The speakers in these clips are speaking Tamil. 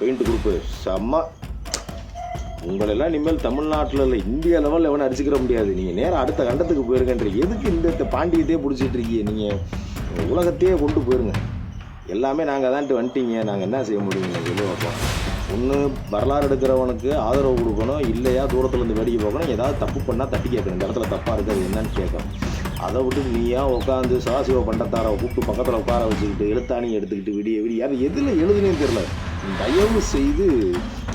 பெயிண்ட் குரூப்பு செம்ம. உங்களெல்லாம் இனிமேல் தமிழ்நாட்டில் இல்லை இந்திய லெவலில் எவனும் அடிச்சுக்கிற முடியாது. நீங்கள் நேராக அடுத்த கண்டத்துக்கு போயிருங்கன்ற எதுக்கு இந்த பாண்டியத்தையே பிடிச்சிட்டு இருக்கீங்க? நீங்கள் உலகத்தையே கொண்டு போயிருங்க. எல்லாமே நாங்கள் தான்ட்டு வந்துட்டீங்க. நாங்கள் என்ன செய்ய முடியுங்க சொல்லி பார்ப்போம். ஒன்று வரலாறு எடுக்கிறவனுக்கு ஆதரவு கொடுக்கணும். இல்லையா தூரத்துலேருந்து வேடிக்கை பார்க்கணும். ஏதாவது தப்பு பண்ணால் தட்டி கேட்கணும். இந்த இடத்துல தப்பாக இருக்குது என்னன்னு கேட்கணும். அதை விட்டு நீயா உட்காந்து சதாசிவ பண்டத்தாரை கூப்பிட்டு பக்கத்தில் உட்கார வச்சுக்கிட்டு எழுத்தாணி எடுத்துக்கிட்டு விடிய விடிய அது எதில் எழுதுனேன்னு தெரில தயவு செய்து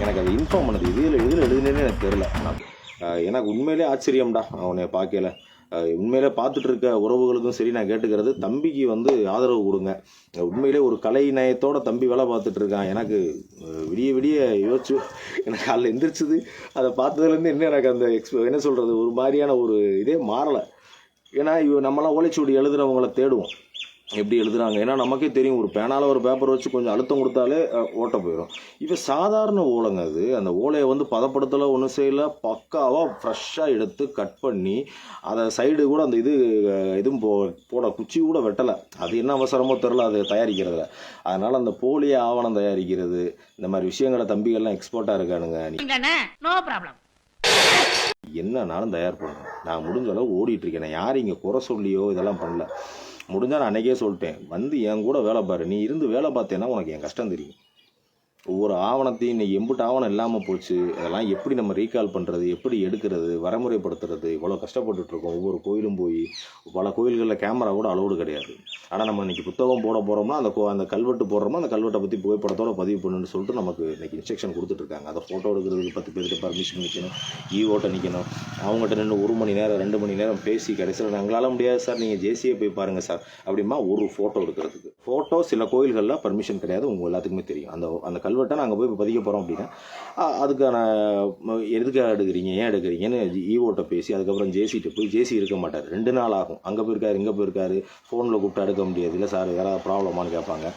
எனக்கு அதை இன்ஃபார்ம் பண்ணது. இதில் எதில் எழுதுனேன்னு எனக்கு தெரில எனக்கு உண்மையிலே ஆச்சரியம்டா அவனை பார்க்கல. உண்மையிலே பார்த்துட்டு இருக்க உறவுகளுக்கும் சரி நான் கேட்டுக்கிறது தம்பிக்கு வந்து ஆதரவு கொடுங்க. உண்மையிலே ஒரு கலை நயத்தோட தம்பி வேலை பார்த்துட்டு இருக்கான். எனக்கு விடிய விடிய யோசிச்சு எனக்கு அதில் எந்திரிச்சது. அதை பார்த்ததுலேருந்து என்ன எனக்கு அந்த எக்ஸ்ப என்ன சொல்கிறது ஒரு மாதிரியான ஒரு இதே மாறலை. ஏன்னா இவ நம்மளாம் ஓலைச்சுவடி எழுதுறவங்கள தேடுவோம். எப்படி எழுதுறாங்க? ஏன்னா நமக்கே தெரியும் ஒரு பேனால் ஒரு பேப்பர் வச்சு கொஞ்சம் அழுத்தம் கொடுத்தாலே ஓட்ட போயிடும் இப்போ சாதாரண ஓலைங்க அது. அந்த ஓலையை வந்து பதப்படுத்தலை ஒன்றும் செய்யல. பக்காவாக ஃப்ரெஷ்ஷாக எடுத்து கட் பண்ணி அதை சைடு கூட அந்த இது இதுவும் போ போட குச்சி கூட வெட்டலை. அது என்ன அவசரமோ தெரில அது தயாரிக்கிறதுல. அதனால் அந்த போலிய ஆவணம் தயாரிக்கிறது இந்த மாதிரி விஷயங்களை தம்பிகள்லாம் எக்ஸ்போர்ட்டாக இருக்கானுங்க. நீ நோ ப்ராப்ளம் என்னன்னாலும் தயார் பண்ணுறேன் நான் முடிஞ்ச அளவு ஓடிட்டுருக்கேன். நான் யாரும் இங்கே குறை சொல்லியோ இதெல்லாம் பண்ணல. முடிஞ்சால் நான் அன்னைக்கே சொல்லிட்டேன். வந்து என் கூட வேலை பாரு. நீ இருந்து வேலை பார்த்தேன்னா உனக்கு என் கஷ்டம் தெரியும். ஒவ்வொரு ஆவணத்தையும் இன்னைக்கு எம்புட்டு ஆவணம் இல்லாமல் போச்சு. அதெல்லாம் எப்படி நம்ம ரீகால் பண்ணுறது எப்படி எடுக்கிறது? வரமுறைப்படுத்துறது? இவ்வளோ கஷ்டப்பட்டுட்ருக்கோம் ஒவ்வொரு கோயிலும் போய் பல கோயில்களில் கேமரா கூட அளவுடு கிடையாது. ஆனால் நம்ம இன்றைக்கி புத்தகம் போட போகிறோம்னா அந்த கோ- அந்த கல்வெட்டு போடுறோமோ அந்த கல்வெட்டை பற்றி புகைப்படத்தோட பதிவு பண்ணுன்னு சொல்லிட்டு நமக்கு இன்றைக்கி இன்ஸ்ட்ரக்ஷன் கொடுத்துட்ருக்காங்க அதை ஃபோட்டோ எடுக்கிறதுக்கு பத்து பேருக்கு பர்மிஷன் நிற்கணும் ஈவோட்ட நிற்கணும் அவங்ககிட்ட நின்று ஒரு மணி நேரம் ரெண்டு மணி நேரம் பேசி கடைசியில் எங்களால் முடியாது சார். நீங்கள் ஜேசியை போய் பாருங்கள் சார். அப்படிமா ஒரு ஃபோட்டோ எடுக்கிறதுக்கு. ஃபோட்டோ சில கோயில்களில் பர்மிஷன் கிடையாது. உங்கள் எல்லாத்துக்குமே தெரியும். அந்த அந்த கல்வெட்டை நாங்கள் போய் பதிக்க போகிறோம் அப்படின்னா அதுக்கான எதுக்காக எடுக்கிறீங்க ஏன் எடுக்கிறீங்கன்னு ஈவோட்ட பேசி அதுக்கப்புறம் ஜேசிகிட்ட போய் ஜேசி இருக்க மாட்டார். ரெண்டு நாள் ஆகும். அங்கே போயிருக்காரு இங்கே போயிருக்காரு. ஃபோனில் கூப்பிட்டு எடுக்க முடியாது. இல்லை சார் வேறு ப்ராப்ளமான்னு கேட்பாங்க.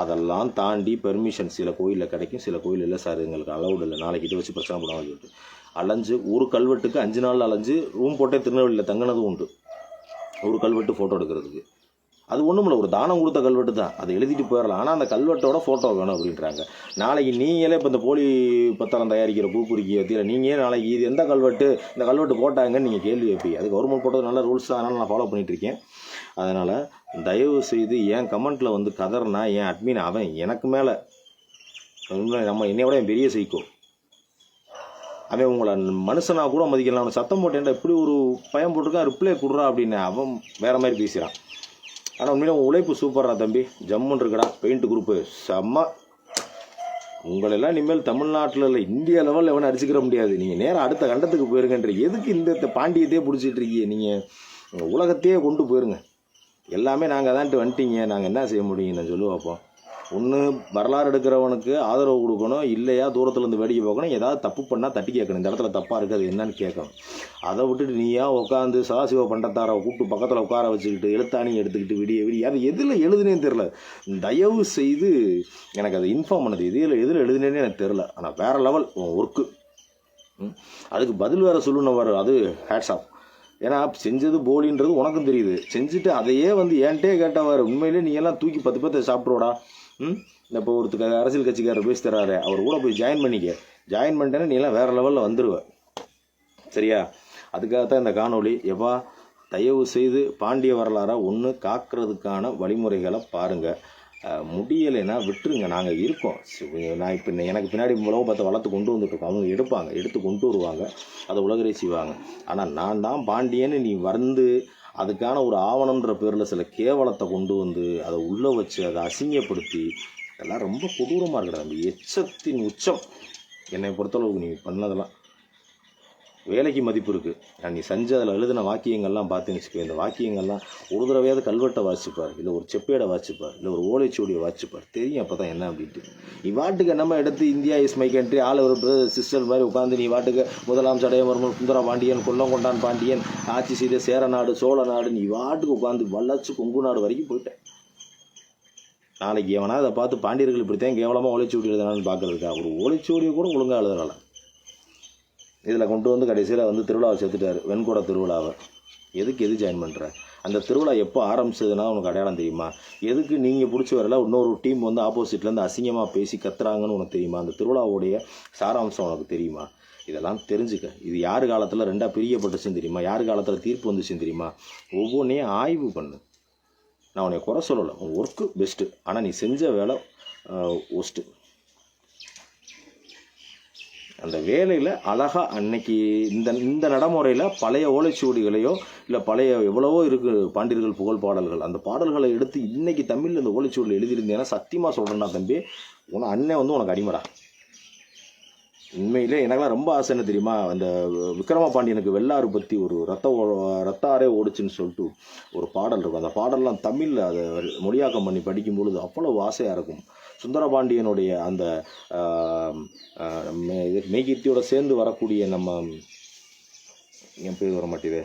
அதெல்லாம் தாண்டி பெர்மிஷன் சில கோயிலில் கிடைக்கும். சில கோயில் இல்லை சார் எங்களுக்கு அலௌட் இல்லை. நாளைக்கு இதை வச்சு பிரச்சனை போடாமல் சொல்லிட்டு அலைஞ்சு ஒரு கல்வெட்டுக்கு அஞ்சு நாள் அலைஞ்சு ரூம் போட்டே திருநெல்வேலியில் தங்கினதும் உண்டு. ஒரு கல்வெட்டு ஃபோட்டோ எடுக்கிறதுக்கு. அது ஒன்றும் இல்லை ஒரு தானம் கொடுத்த கல்வெட்டு தான். அதை எழுதிட்டு போயிடலாம். ஆனால் அந்த கல்வெட்டோட ஃபோட்டோ வேணும் அப்படின்றாங்க. நாளைக்கு நீங்களே இப்போ இந்த போலி பத்திரம் தயாரிக்கிற பூக்குறிக்கி வத்தியில் நீங்களே நாளைக்கு இது எந்த கல்வெட்டு இந்த கல்வெட்டு போட்டாங்கன்னு நீங்கள் கேள்வி வைப்பீங்க அது கவர்மெண்ட் போட்டது நல்ல ரூல்ஸ் தான். அதனால் நான் ஃபாலோ பண்ணிட்டு இருக்கேன். அதனால் தயவு செய்து என் கமெண்ட்டில் வந்து கதர்னா என் அட்மின் அவன்? எனக்கு மேலே. நம்ம நம்ம என்னையோட என் பெரிய சைக்கோ அவன் உங்களை மனுஷனாக கூட மதிக்கலாம் அவனை சத்தம் போட்டேன்டா இப்படி ஒரு பயம் போட்டிருக்கான் ரிப்ளை கொடுறா அப்படின்னு. அவன் வேறு மாதிரி பேசுகிறான் ஆனால் உண்மையில உழைப்பு சூப்பர்ரா தம்பி. ஜம்முன்னு இருக்கடா பெயிண்ட் குரூப்பு செம்ம. உங்களெல்லாம் இனிமேல் தமிழ்நாட்டில் இல்லை இந்திய லெவலில் எவனும் அடிச்சுக்கிற முடியாது. நீங்கள் நேராக அடுத்த கண்டத்துக்கு போயிருங்கன்ற எதுக்கு இந்த பாண்டியத்தையே பிடிச்சிட்டு இருக்கீங்க? நீங்கள் உலகத்தையே கொண்டு போயிருங்க. எல்லாமே நாங்கள் தான்ட்டு வந்துட்டீங்க. நாங்கள் என்ன செய்ய முடியும் நான் சொல்லி பார்ப்போம் ஒன்று வரலாறு எடுக்கிறவனுக்கு ஆதரவு கொடுக்கணும் இல்லையா தூரத்துலேருந்து வேடிக்கை பார்க்கணும் ஏதாவது தப்பு பண்ணால் தட்டி கேட்கணும். இந்த இடத்துல தப்பாக இருக்குது என்னன்னு கேட்கணும். அதை விட்டுட்டு நீயா உட்காந்து சதாசிவ பண்டத்தாரை கூப்பிட்டு பக்கத்தில் உட்கார வச்சுக்கிட்டு எழுத்தாணி எடுத்துக்கிட்டு விடிய விடிய அது எதில் எழுதுனேன்னு தெரில தயவு செய்து எனக்கு அதை இன்ஃபார்ம் பண்ணது. இதில் எதில் எழுதுனேன்னு எனக்கு தெரில ஆனால் வேறு லெவல் உன் ஒர்க்கு அதுக்கு பதில் வேறு சொல்லணும் வர அது ஹேட்ஸ் ஆஃப் ஏன்னா செஞ்சது போலின்றது உனக்கும் தெரியுது. செஞ்சுட்டு அதையே வந்து என்கிட்டயே கேட்டவாரு உண்மையிலே நீ எல்லாம் தூக்கி பத்து பத்து சாப்பிட்றோடா. ம்? இப்போ ஒருத்தர் அரசியல் கட்சிக்காரர் பேசி தர்றாரு அவர் கூட போய் ஜாயின் பண்ணிக்க. ஜாயின் பண்ணிட்டேன்னா நீ எல்லாம் வேறு லெவலில் வந்துடுவேன் சரியா? அதுக்காக தான் இந்த காணொளி. எப்பா தயவு செய்து பாண்டிய வரலாறை ஒன்று காக்கிறதுக்கான வழிமுறைகளை பாருங்கள் முடியலைன்னா விட்டுருங்க. நாங்கள் இருக்கோம். நான் இப்போ எனக்கு பின்னாடி உலகம் பார்த்து வளர்த்து கொண்டு வந்துட்டுருக்கோம் அவங்க எடுப்பாங்க. எடுத்து கொண்டு வருவாங்க. அதை உலகரை செய்வாங்க. ஆனால் நான் தான் பாண்டியன்னு நீ வந்து அதுக்கான ஒரு ஆவணம்ன்ற பேரில் சில கேவலத்தை கொண்டு வந்து அதை உள்ளே வச்சு அதை அசிங்கப்படுத்தி இதெல்லாம் ரொம்ப கொடூரமாக இருக்கிறது. அந்த எச்சத்தின் உச்சம். என்னை பொறுத்தளவுக்கு நீ பண்ணதெல்லாம். வேலைக்கு மதிப்பு இருக்குது நீ செஞ்ச அதில் எழுதின வாக்கியங்கள்லாம் பார்த்துன்னு வச்சுக்கோ இந்த வாக்கியங்கள்லாம் ஒரு தடவையாவது கல்வெட்டை வாசிப்பார். இல்லை ஒரு செப்பேடை வாசிப்பார். இல்லை ஒரு ஓலைச்சுவடியை வாசிப்பார். தெரியும் அப்போ தான் என்ன அப்படின்ட்டு. நீ வாட்டுக்கு என்னமோ எடுத்து இந்தியா இஸ் மை கண்ட்ரி ஆள் ஒரு சிஸ்டர் மாதிரி உட்காந்து நீ வாட்டுக்கு முதலாம் சடையமர்மன் சுந்தர பாண்டியன் கொல்லங்கொண்டான் பாண்டியன் ஆட்சி செய்த சேர நாடு சோழ நாடு. நீ வாட்டுக்கு உட்காந்து வல்லச்சு கொங்கு நாடு வரைக்கும் போயிட்டேன் நாளைக்கு எவனா அதை பார்த்து பாண்டியர்கள் இப்படித்தான் கேவலமாக ஓலைச்சுவடி எழுதுனான்னு பார்க்குறதுக்கா? ஒரு ஓலைச்சுவடியை கூட ஒழுங்காக எழுதுறாள் இதில் கொண்டு வந்து கடைசியில் வந்து திருவிழாவை சேர்த்துட்டாரு வெண்கூட திருவிழாவை. எதுக்கு எது ஜாயின் பண்ணுற அந்த திருவிழா எப்போ ஆரம்பிச்சதுன்னா உனக்கு அடையாளம் தெரியுமா? எதுக்கு நீங்கள் பிடிச்சி வரல இன்னொரு டீம் வந்து ஆப்போசிட்லேருந்து அசிங்கமாக பேசி கத்துறாங்கன்னு உனக்கு தெரியுமா? அந்த திருவிழாவுடைய சாராம்சம் உனக்கு தெரியுமா? இதெல்லாம் தெரிஞ்சுக்க. இது யார் காலத்தில் ரெண்டாக பிரியப்பட்டுச்சுன்னு தெரியுமா? யார் காலத்தில் தீர்ப்பு வந்துச்சுன்னு தெரியுமா? ஒவ்வொன்றையும் ஆய்வு பண்ணு. நான் உன்னை குறை சொல்லலை. உன் ஒர்க்கு பெஸ்ட்டு ஆனால் நீ செஞ்ச வேலை ஒஸ்ட்டு அந்த வேலையில் அழகாக அன்னைக்கு இந்த இந்த நடைமுறையில் பழைய ஓலைச்சுவடிகளையோ இல்லை பழைய எவ்வளவோ இருக்கு பாண்டியர்கள் புகழ் பாடல்கள் அந்த பாடல்களை எடுத்து இன்னைக்கு தமிழில் இந்த ஓலைச்சுவடியில் எழுதியிருந்தேன்னா சத்தியமாக சொல்கிறேன்னா தம்பி உன அண்ணன் வந்து உனக்கு அடிமடா. உண்மையிலே எனக்கெல்லாம் ரொம்ப ஆசை என்ன தெரியுமா? அந்த விக்ரம பாண்டியனுக்கு வெள்ளாறு பற்றி ஒரு ரத்த ஓ- ரத்தாரே ஓடுச்சுன்னு சொல்லிட்டு ஒரு பாடல் இருக்கும். அந்த பாடல்லாம் தமிழில் அதை மொழியாக்கம் பண்ணி படிக்கும் பொழுது அவ்வளவு ஆசையாக இருக்கும். சுந்தரபாண்டியனுடைய அந்த மே இது மெய்கீர்த்தியோட சேர்ந்து வரக்கூடிய நம்ம என் பேர் வர மாட்டேதே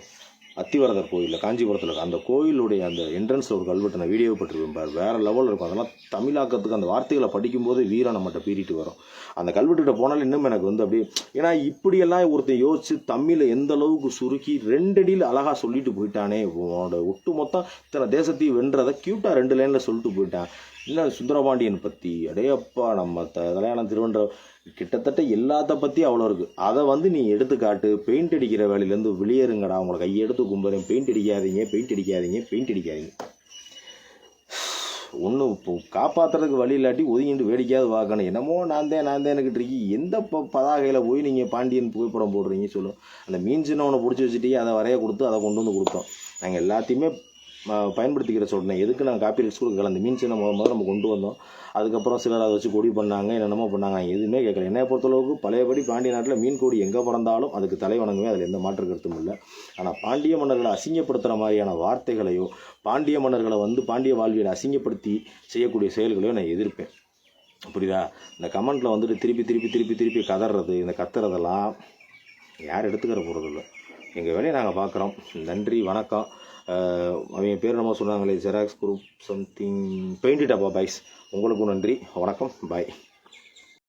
அத்திவரதர் கோயிலில் காஞ்சிபுரத்தில் அந்த கோயிலுடைய அந்த என்ட்ரன்ஸ் ஒரு கல்வெட்டு நான் வீடியோ பட்டிருக்கேன் வேறு லெவலில் இருக்கும். அதெல்லாம் தமிழாக்கத்துக்கு அந்த வார்த்தைகளை படிக்கும்போது வீரம் நம்மகிட்ட பீறிட்டு வரும். அந்த கல்வெட்டுகிட்ட போனாலும் இன்னும் எனக்கு வந்து அப்படியே ஏன்னா இப்படியெல்லாம் ஒருத்தன் யோசிச்சு தமிழை எந்த அளவுக்கு சுருக்கி ரெண்டடியில் அழகாக சொல்லிட்டு போயிட்டானே உன்னோட ஒட்டு மொத்தம் இத்தனை தேசத்தையும் வென்றதை க்யூட்டாக ரெண்டு லைனில் சொல்லிட்டு போயிட்டான். இல்லை சுந்தரபாண்டியன் பற்றி அடையப்பா நம்ம த கல்யாணம் திருவன்ற கிட்டத்தட்ட எல்லாத்த பற்றி அவ்வளோ இருக்குது அதை வந்து நீ எடுத்துக்காட்டு பெயிண்ட் அடிக்கிற வேலையிலேருந்து வெளியேறுங்கடா. உங்களை கையெடுத்து கும்புறேன். பெயிண்ட் அடிக்காதீங்க பெயிண்ட் அடிக்காதீங்க பெயிண்ட் அடிக்காதீங்க. ஒன்றும் இப்போ காப்பாற்றுறதுக்கு வழி இல்லாட்டி ஒதுங்கிட்டு வேடிக்கையாவது பார்க்கணும். என்னமோ நான் தான் நான் தான் எனக்கு இருக்கி எந்த ப பதாகையில் போய் நீங்கள் பாண்டியன் புகைப்படம் போடுறீங்க சொல்லும். அந்த மீன் சின்னவனை பிடிச்சி வச்சுட்டே அதை வரைய கொடுத்து அதை கொண்டு வந்து கொடுத்தோம். நாங்கள் எல்லாத்தையுமே பயன்படுத்திக்கிற சொல்கிறேன் எதுக்கு நான் காப்பி ரைட்ஸ் கொடுக்கல அந்த மீன் சின்ன முதல் முதல்ல நம்ம கொண்டு வந்தோம். அதுக்கப்புறம் சிலர் அதை வச்சு கொடி பண்ணாங்க. என்னென்னமோ பண்ணாங்க. எதுவுமே கேட்கல. என்னை பொறுத்தளவுக்கு பழையபடி பாண்டிய நாட்டில் மீன் கொடி எங்கே பிறந்தாலும் அதுக்கு தலை வணங்குமே அதில் எந்த மாற்று கருத்தும் இல்லை. ஆனால் பாண்டிய மன்னர்களை அசிங்கப்படுத்துகிற மாதிரியான வார்த்தைகளையோ பாண்டிய மன்னர்களை வந்து பாண்டிய வாழ்வியலை அசிங்கப்படுத்தி செய்யக்கூடிய செயல்களையோ நான் எதிர்ப்பேன். புரியுதா? இந்த கமெண்ட்டில் வந்துட்டு திருப்பி திருப்பி திருப்பி திருப்பி கதறது இந்த கத்துறதெல்லாம் யார் எடுத்துக்கிற போகிறதில்ல எங்கள் வேலையை நாங்கள் பார்க்குறோம். நன்றி வணக்கம். அவங்க பேர் நம்ம சொன்னாங்களே ஜெராக்ஸ் குரூப் சம்திங் பெயிண்டட் டப்பா பாய்ஸ் உங்களுக்கும் நன்றி. வணக்கம். பாய்